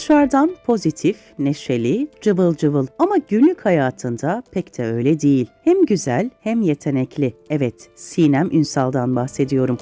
Dışarıdan pozitif, neşeli, cıvıl cıvıl ama günlük hayatında pek de öyle değil. Hem güzel hem yetenekli. Evet, Sinem Ünsal'dan bahsediyorum.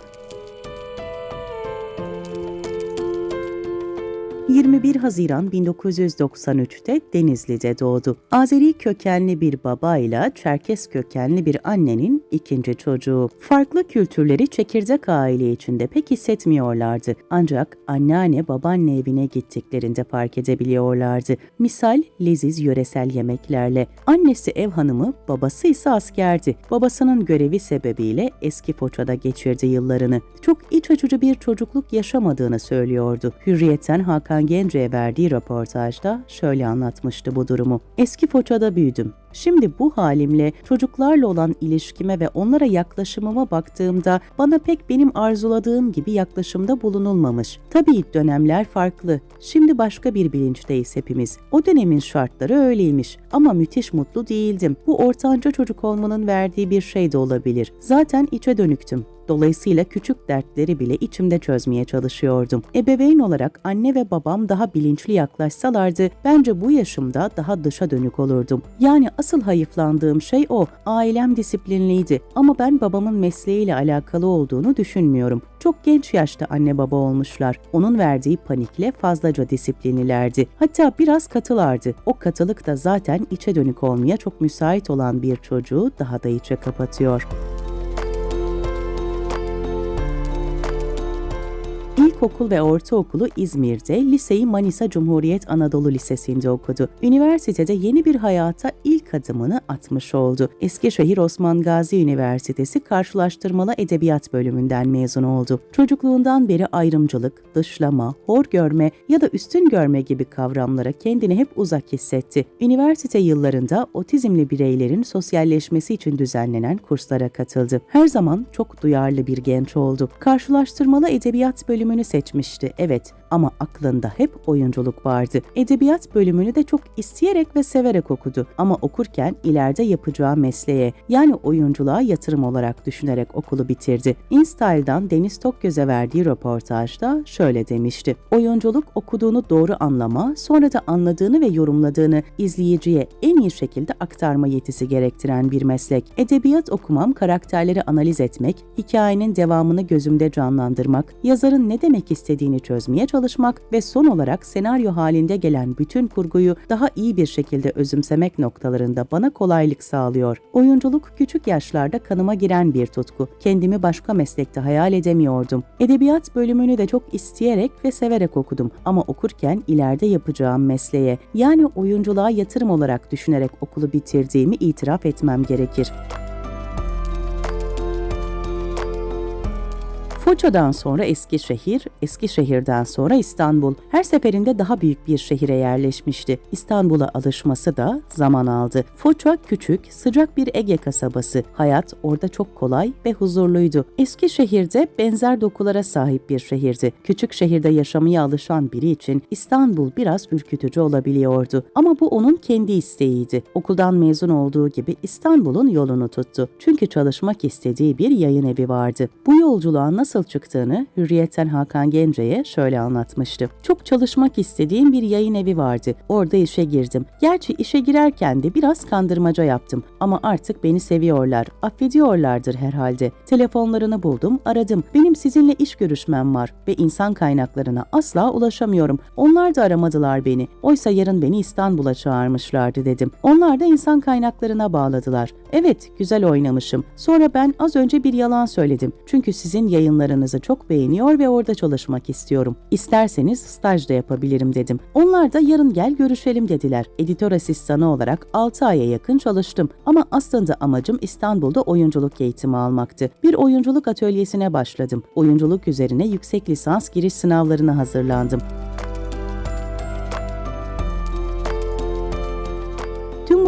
21 Haziran 1993'te Denizli'de doğdu. Azeri kökenli bir baba ile Çerkes kökenli bir annenin ikinci çocuğu. Farklı kültürleri çekirdek aile içinde pek hissetmiyorlardı. Ancak anneanne babaanne evine gittiklerinde fark edebiliyorlardı. Misal leziz yöresel yemeklerle. Annesi ev hanımı, babası ise askerdi. Babasının görevi sebebiyle eski Foça'da geçirdi yıllarını. Çok iç açıcı bir çocukluk yaşamadığını söylüyordu. Hürriyetten Hakan Gence'ye verdiği röportajda şöyle anlatmıştı bu durumu. Eski Foça'da büyüdüm. Şimdi bu halimle çocuklarla olan ilişkime ve onlara yaklaşımıma baktığımda bana pek benim arzuladığım gibi yaklaşımda bulunulmamış. Tabii dönemler farklı. Şimdi başka bir bilinçteyiz hepimiz. O dönemin şartları öyleymiş ama müthiş mutlu değildim. Bu ortanca çocuk olmanın verdiği bir şey de olabilir. Zaten içe dönüktüm. Dolayısıyla küçük dertleri bile içimde çözmeye çalışıyordum. Ebeveyn olarak anne ve babam daha bilinçli yaklaşsalardı bence bu yaşımda daha dışa dönük olurdum. Yani asıl hayıflandığım şey o. Ailem disiplinliydi ama ben babamın mesleğiyle alakalı olduğunu düşünmüyorum. Çok genç yaşta anne baba olmuşlar. Onun verdiği panikle fazlaca disiplinlilerdi. Hatta biraz katılardı. O katılık da zaten içe dönük olmaya çok müsait olan bir çocuğu daha da içe kapatıyor. İlkokul ve ortaokulu İzmir'de, liseyi Manisa Cumhuriyet Anadolu Lisesi'nde okudu. Üniversitede yeni bir hayata ilk adımını atmış oldu. Eskişehir Osman Gazi Üniversitesi Karşılaştırmalı Edebiyat bölümünden mezun oldu. Çocukluğundan beri ayrımcılık, dışlama, hor görme ya da üstün görme gibi kavramlara kendini hep uzak hissetti. Üniversite yıllarında otizmli bireylerin sosyalleşmesi için düzenlenen kurslara katıldı. Her zaman çok duyarlı bir genç oldu. Karşılaştırmalı Edebiyat bölümünü seçmişti, evet ama aklında hep oyunculuk vardı. Edebiyat bölümünü de çok isteyerek ve severek okudu ama okurken ileride yapacağı mesleğe yani oyunculuğa yatırım olarak düşünerek okulu bitirdi. InStyle'dan Deniz Tokgöz'e verdiği röportajda şöyle demişti. Oyunculuk okuduğunu doğru anlama, sonra da anladığını ve yorumladığını izleyiciye en iyi şekilde aktarma yetisi gerektiren bir meslek. Edebiyat okumam karakterleri analiz etmek, hikayenin devamını gözümde canlandırmak, yazarın ne demek istediğini çözmeye çalışmak ve son olarak senaryo halinde gelen bütün kurguyu daha iyi bir şekilde özümsemek noktalarında bana kolaylık sağlıyor. Oyunculuk küçük yaşlarda kanıma giren bir tutku. Kendimi başka meslekte hayal edemiyordum. Edebiyat bölümünü de çok isteyerek ve severek okudum ama okurken ileride yapacağım mesleğe yani oyunculuğa yatırım olarak düşünerek okulu bitirdiğimi itiraf etmem gerekir. Foça'dan sonra Eskişehir, Eskişehir'den sonra İstanbul. Her seferinde daha büyük bir şehire yerleşmişti. İstanbul'a alışması da zaman aldı. Foça küçük, sıcak bir Ege kasabası. Hayat orada çok kolay ve huzurluydu. Eskişehir'de benzer dokulara sahip bir şehirdi. Küçük şehirde yaşamaya alışan biri için İstanbul biraz ürkütücü olabiliyordu. Ama bu onun kendi isteğiydi. Okuldan mezun olduğu gibi İstanbul'un yolunu tuttu. Çünkü çalışmak istediği bir yayın evi vardı. Bu yolculuğa nasıl nasıl çıktığını Hürriyet'ten Hakan Gence'ye şöyle anlatmıştı. Çok çalışmak istediğim bir yayın evi vardı. Orada işe girdim. Gerçi işe girerken de biraz kandırmaca yaptım ama artık beni seviyorlar, affediyorlardır herhalde. Telefonlarını buldum, aradım. Benim sizinle iş görüşmem var ve insan kaynaklarına asla ulaşamıyorum. Onlar da aramadılar beni. Oysa yarın beni İstanbul'a çağırmışlardı dedim. Onlar da insan kaynaklarına bağladılar. Evet, güzel oynamışım. Sonra ben az önce bir yalan söyledim. Çünkü sizin yayınlarınızı çok beğeniyor ve orada çalışmak istiyorum. İsterseniz staj da yapabilirim dedim. Onlar da yarın gel görüşelim dediler. Editör asistanı olarak 6 aya yakın çalıştım. Ama aslında amacım İstanbul'da oyunculuk eğitimi almaktı. Bir oyunculuk atölyesine başladım. Oyunculuk üzerine yüksek lisans giriş sınavlarına hazırlandım.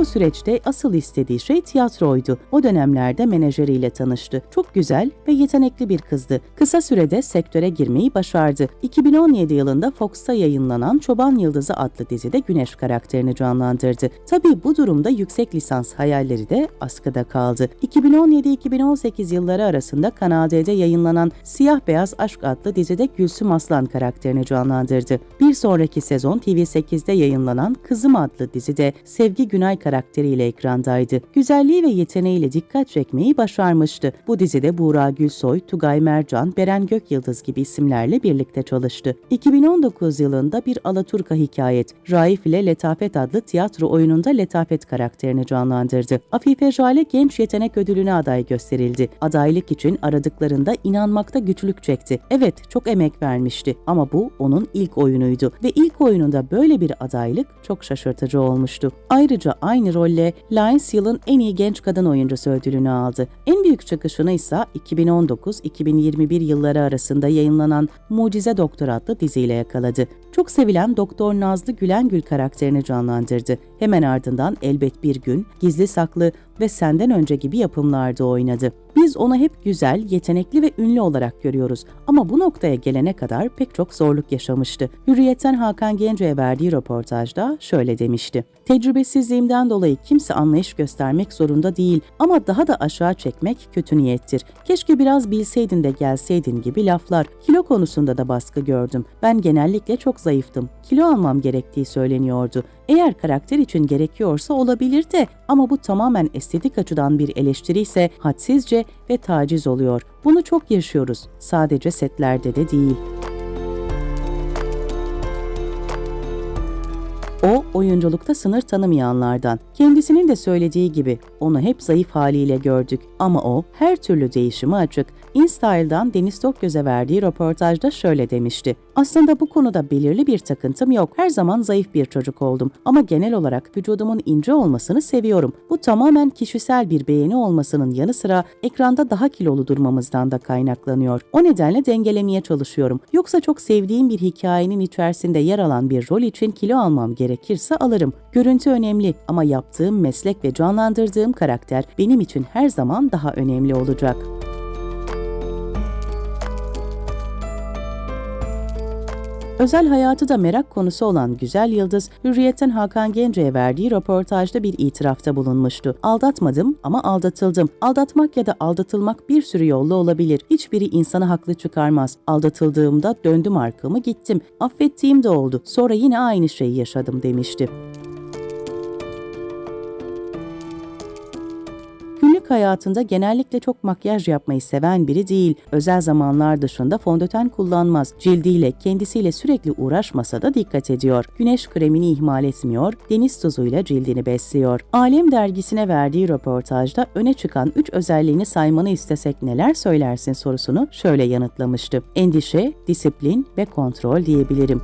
Bu süreçte asıl istediği şey tiyatroydu. O dönemlerde menajeriyle tanıştı. Çok güzel ve yetenekli bir kızdı. Kısa sürede sektöre girmeyi başardı. 2017 yılında Fox'ta yayınlanan Çoban Yıldızı adlı dizide Güneş karakterini canlandırdı. Tabii bu durumda yüksek lisans hayalleri de askıda kaldı. 2017-2018 yılları arasında Kanal D'de yayınlanan Siyah Beyaz Aşk adlı dizide Gülsüm Aslan karakterini canlandırdı. Bir sonraki sezon TV8'de yayınlanan Kızım adlı dizide Sevgi Günay karakteriyle ekrandaydı. Güzelliği ve yeteneğiyle dikkat çekmeyi başarmıştı. Bu dizide Buğra Gülsoy, Tugay Mercan, Beren Gökyıldız gibi isimlerle birlikte çalıştı. 2019 yılında bir Alaturka hikayet, Raif ile Letafet adlı tiyatro oyununda Letafet karakterini canlandırdı. Afife Jale Genç Yetenek Ödülü'ne aday gösterildi. Adaylık için aradıklarında inanmakta güçlük çekti. Evet, çok emek vermişti ama bu onun ilk oyunuydu ve ilk oyununda böyle bir adaylık çok şaşırtıcı olmuştu. Ayrıca aynı rolle Lions yılın en iyi genç kadın oyuncusu ödülünü aldı. En büyük çıkışını ise 2019-2021 yılları arasında yayınlanan Mucize Doktor adlı diziyle yakaladı. Çok sevilen Doktor Nazlı Gülengül karakterini canlandırdı. Hemen ardından Elbet Bir Gün, Gizli Saklı ve Senden Önce gibi yapımlarda oynadı. Biz onu hep güzel, yetenekli ve ünlü olarak görüyoruz ama bu noktaya gelene kadar pek çok zorluk yaşamıştı. Hürriyet'ten Hakan Gence'ye verdiği röportajda şöyle demişti. Tecrübesizliğimden dolayı kimse anlayış göstermek zorunda değil ama daha da aşağı çekmek kötü niyettir. Keşke biraz bilseydin de gelseydin gibi laflar. Kilo konusunda da baskı gördüm. Ben genellikle çok zayıftım. Kilo almam gerektiği söyleniyordu. Eğer karakter için gerekiyorsa olabilir de ama bu tamamen estetik açıdan bir eleştiri ise hadsizce ve taciz oluyor. Bunu çok yaşıyoruz. Sadece setlerde de değil. O, oyunculukta sınır tanımayanlardan. Kendisinin de söylediği gibi onu hep zayıf haliyle gördük ama o her türlü değişime açık. InStyle'dan Deniz Tokgöz'e verdiği röportajda şöyle demişti. Aslında bu konuda belirli bir takıntım yok. Her zaman zayıf bir çocuk oldum ama genel olarak vücudumun ince olmasını seviyorum. Bu tamamen kişisel bir beğeni olmasının yanı sıra ekranda daha kilolu durmamızdan da kaynaklanıyor. O nedenle dengelemeye çalışıyorum. Yoksa çok sevdiğim bir hikayenin içerisinde yer alan bir rol için kilo almam gerekirse alırım. Görüntü önemli ama yaptığım meslek ve canlandırdığım karakter benim için her zaman daha önemli olacak. Özel hayatı da merak konusu olan Güzel Yıldız, Hürriyet'ten Hakan Gence'ye verdiği röportajda bir itirafta bulunmuştu. Aldatmadım ama aldatıldım. Aldatmak ya da aldatılmak bir sürü yolla olabilir. Hiçbiri insanı haklı çıkarmaz. Aldatıldığımda döndüm arkamı gittim. Affettiğim de oldu. Sonra yine aynı şeyi yaşadım demişti. Hayatında genellikle çok makyaj yapmayı seven biri değil. Özel zamanlar dışında fondöten kullanmaz. Cildiyle, kendisiyle sürekli uğraşmasa da dikkat ediyor. Güneş kremini ihmal etmiyor, deniz tuzuyla cildini besliyor. Alem dergisine verdiği röportajda öne çıkan 3 özelliğini saymanı istesek neler söylersin sorusunu şöyle yanıtlamıştı. Endişe, disiplin ve kontrol diyebilirim.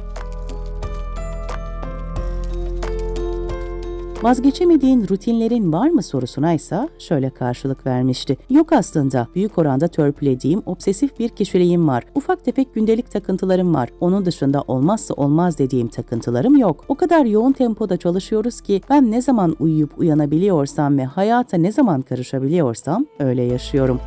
Vazgeçemediğin rutinlerin var mı sorusuna ise şöyle karşılık vermişti. Yok aslında. Büyük oranda törpülediğim obsesif bir kişiliğim var. Ufak tefek gündelik takıntılarım var. Onun dışında olmazsa olmaz dediğim takıntılarım yok. O kadar yoğun tempoda çalışıyoruz ki ben ne zaman uyuyup uyanabiliyorsam ve hayata ne zaman karışabiliyorsam öyle yaşıyorum.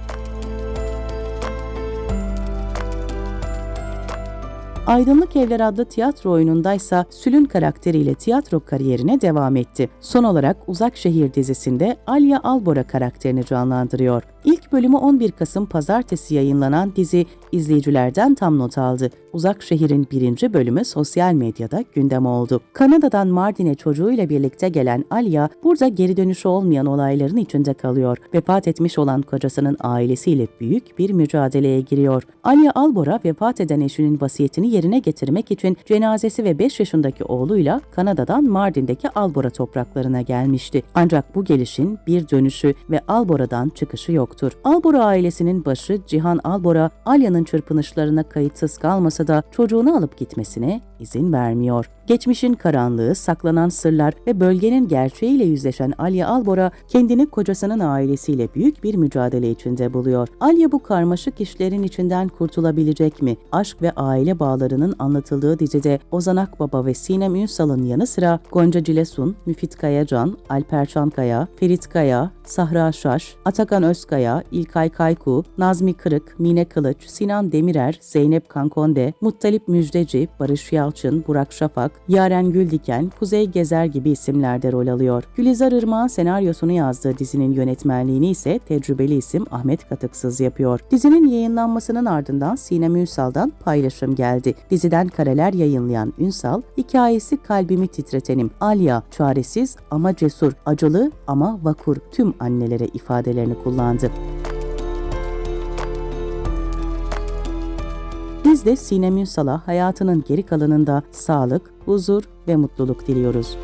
Aydınlık Evler adlı tiyatro oyunundaysa Sülün karakteriyle tiyatro kariyerine devam etti. Son olarak Uzak Şehir dizisinde Alya Albora karakterini canlandırıyor. İlk bölümü 11 Kasım pazartesi yayınlanan dizi izleyicilerden tam not aldı. Uzak Şehir'in birinci bölümü sosyal medyada gündem oldu. Kanada'dan Mardin'e çocuğuyla birlikte gelen Alya, burada geri dönüşü olmayan olayların içinde kalıyor. Vefat etmiş olan kocasının ailesiyle büyük bir mücadeleye giriyor. Alya Albora vefat eden eşinin vasiyetini yerine getirmek için cenazesi ve 5 yaşındaki oğluyla Kanada'dan Mardin'deki Albora topraklarına gelmişti. Ancak bu gelişin bir dönüşü ve Albora'dan çıkışı yoktur. Albora ailesinin başı Cihan Albora, Alya'nın çırpınışlarına kayıtsız kalmasa da çocuğunu alıp gitmesine izin vermiyor. Geçmişin karanlığı, saklanan sırlar ve bölgenin gerçeğiyle yüzleşen Alya Albora kendini kocasının ailesiyle büyük bir mücadele içinde buluyor. Alya bu karmaşık işlerin içinden kurtulabilecek mi? Aşk ve aile bağlarının anlatıldığı dizide Ozan Akbaba ve Sinem Ünsal'ın yanı sıra Gonca Cilesun, Müfit Kayacan, Alper Çankaya, Ferit Kaya, Sahra Şaş, Atakan Özkaya, İlkay Kayku, Nazmi Kırık, Mine Kılıç, Sinan Demirer, Zeynep Kankonde, Muttalip Müjdeci, Barış Yalçın, Burak Şafak, Yaren Güldiken, Kuzey Gezer gibi isimlerde rol alıyor. Gülizar Irmak'ın senaryosunu yazdığı dizinin yönetmenliğini ise tecrübeli isim Ahmet Katıksız yapıyor. Dizinin yayınlanmasının ardından Sinem Ünsal'dan paylaşım geldi. Diziden kareler yayınlayan Ünsal, hikayesi kalbimi titretenim. Alya, çaresiz ama cesur, acılı ama vakur tüm annelere ifadelerini kullandı. De Sinem Ünsal'a hayatının geri kalanında sağlık, huzur ve mutluluk diliyoruz.